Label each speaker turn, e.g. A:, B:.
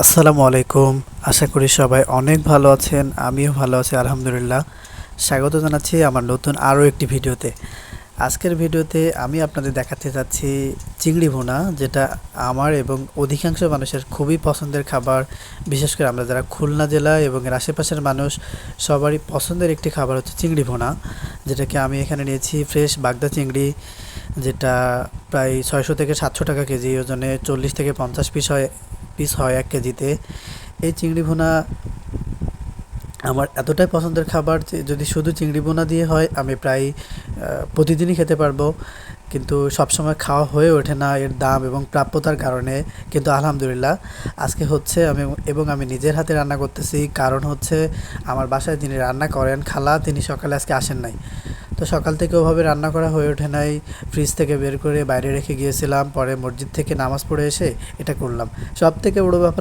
A: আসসালামু আলাইকুম। আশা করি সবাই অনেক ভালো আছেন, আমিও ভালো আছি, আলহামদুলিল্লাহ। স্বাগত জানাচ্ছি আমার নতুন আরও একটি ভিডিওতে। আজকের ভিডিওতে আমি আপনাদের দেখাতে যাচ্ছি চিংড়ি ভুনা, যেটা আমার এবং অধিকাংশ মানুষের খুবই পছন্দের খাবার। বিশেষ করে আমরা যারা খুলনা জেলা এবং এর আশেপাশের মানুষ, সবারই পছন্দের একটি খাবার হচ্ছে চিংড়ি ভুনা, যেটাকে আমি এখানে নিয়েছি ফ্রেশ বাগদা চিংড়ি, যেটা প্রায় ছয়শো থেকে সাতশো টাকা কেজি, ওজনে চল্লিশ থেকে পঞ্চাশ পিস হয়। পিস হয় এক কেজিতে। এই চিংড়ি ভুনা আমার এতটাই পছন্দের খাবার যে যদি শুধু চিংড়ি বোনা দিয়ে হয়, আমি প্রায় প্রতিদিনই খেতে পারব। কিন্তু সবসময় খাওয়া হয়ে ওঠে না এর দাম এবং প্রাপ্যতার কারণে। কিন্তু আলহামদুলিল্লাহ, আজকে হচ্ছে আমি এবং আমি নিজের হাতে রান্না করতেছি। কারণ হচ্ছে আমার বাসায় যিনি রান্না করেন, খালা, তিনি সকালে আজকে আসেন নাই। তো সকাল থেকে ওভাবে রান্না করা হয়ে ওঠে নাই। ফ্রিজ থেকে বের করে বাইরে রেখে গিয়েছিলাম। পরে মসজিদ থেকে নামাজ পড়ে এসে এটা করলাম। সব থেকে বড়ো ব্যাপার